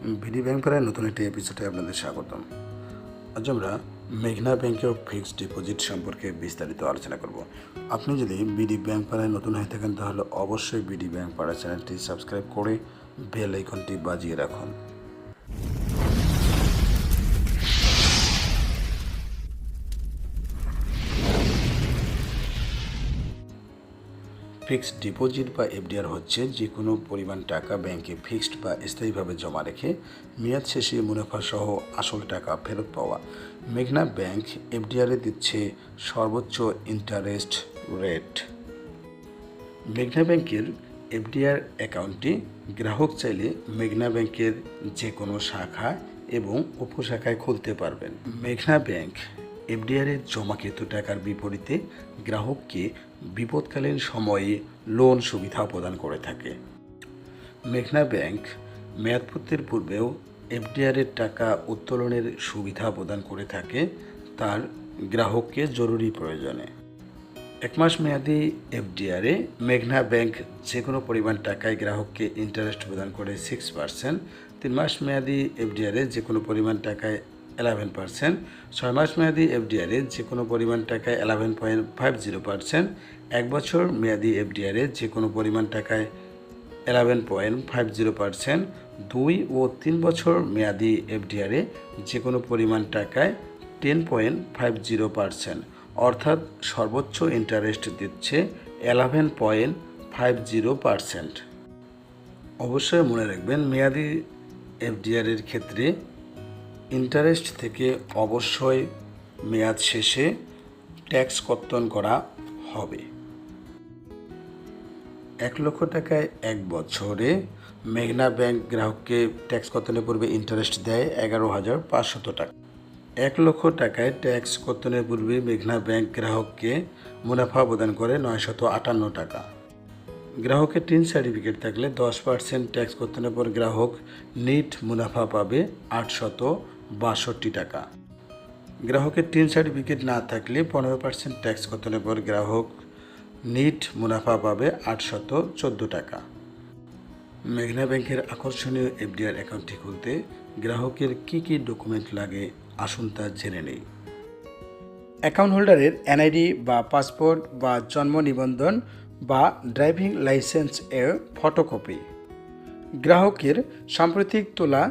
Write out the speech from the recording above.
BD bank প্রায় নতুন একটি এপিসোডে আপনাদের স্বাগতম। আজ আমরা মেঘনা ব্যাংকের ফিক্সড ডিপোজিট সম্পর্কে বিস্তারিত আলোচনা করব। আপনি যদি বিডি ব্যাংক পাড়ায় নতুন হয়ে থাকেন, তাহলে অবশ্যই বিডি ব্যাংক পাড়া চ্যানেলটি সাবস্ক্রাইব করে বেল আইকনটি বাজিয়ে রাখুন। ফিক্সড ডিপোজিট বা এফডিআর হচ্ছে যে কোনো পরিমাণ টাকা ব্যাংকে ফিক্সড বা স্থায়ীভাবে জমা রেখে মেয়াদ শেষে মুনাফা সহ আসল টাকা ফেরত পাওয়া। মেঘনা ব্যাংক এফডিআরে দিচ্ছে সর্বোচ্চ ইন্টারেস্ট রেট। মেঘনা ব্যাংকের এফডিআর অ্যাকাউন্টটি গ্রাহক চাইলে মেঘনা ব্যাংকের যে কোনো শাখা এবং উপশাখায় খুলতে পারবেন। মেঘনা ব্যাংক এফডিআরের জমাকৃত টাকার বিপরীতে গ্রাহককে বিপদকালীন সময়ে লোন সুবিধা প্রদান করে থাকে। মেঘনা ব্যাংক মেয়াদপূর্তির পূর্বেও এফডিআরের টাকা উত্তোলনের সুবিধা প্রদান করে থাকে তার গ্রাহককে জরুরি প্রয়োজনে। এক মাস মেয়াদি এফডিআরে মেঘনা ব্যাংক যে কোনো পরিমাণ টাকায় গ্রাহককে ইন্টারেস্ট প্রদান করে সিক্স পার্সেন্ট তিন মাস মেয়াদি এফডিআরে যে কোনো পরিমাণ টাকায় এলেভেন পার্সেন্ট ছয় মাস মেয়াদি এফডিআরে যে কোনো পরিমাণ টাকায় eleven point five zero percent এক বছর মেয়াদি এফডিআরে যে কোনো পরিমাণ টাকায় eleven point five zero percent দুই ও তিন বছর মেয়াদি এফডিআরে যে কোনো পরিমাণ টাকায় ten point five zero percent অর্থাৎ সর্বোচ্চ ইন্টারেস্ট দিচ্ছে eleven point five zero percent অবশ্যই মনে রাখবেন, মেয়াদি এফডিআরের ক্ষেত্রে ইন্টারেস্ট থেকে অবশ্যই মেয়াদ শেষে ট্যাক্স কর্তন করা হবে। এক লক্ষ টাকায় এক বছরে মেঘনা ব্যাংক গ্রাহককে ট্যাক্স কর্তনের পূর্বে ইন্টারেস্ট দেয় এগারো হাজার পাঁচশত টাকা। এক লক্ষ টাকায় ট্যাক্স কর্তনের পূর্বে মেঘনা ব্যাংক গ্রাহককে মুনাফা প্রদান করে নয়শত আটান্ন টাকা। গ্রাহকের টিন সার্টিফিকেট থাকলে দশ পার্সেন্ট ট্যাক্স কর্তনের পর গ্রাহক নিট মুনাফা পাবে আটশত বাষট্টি টাকা। গ্রাহকের টিন সার্টিফিকেট না থাকলে পনেরো পার্সেন্ট ট্যাক্স কর্তনের পর গ্রাহক নিট মুনাফা পাবে আটশত চোদ্দ টাকা। মেঘনা ব্যাংকের আকর্ষণীয় এফডিআর অ্যাকাউন্টটি খুলতে গ্রাহকের কি কি ডকুমেন্ট লাগে আসুন তা জেনে নেই। অ্যাকাউন্ট হোল্ডারের এনআইডি বা পাসপোর্ট বা জন্ম নিবন্ধন বা ড্রাইভিং লাইসেন্স এর ফটোকপি গ্রাহকের সাম্প্রতিক তোলা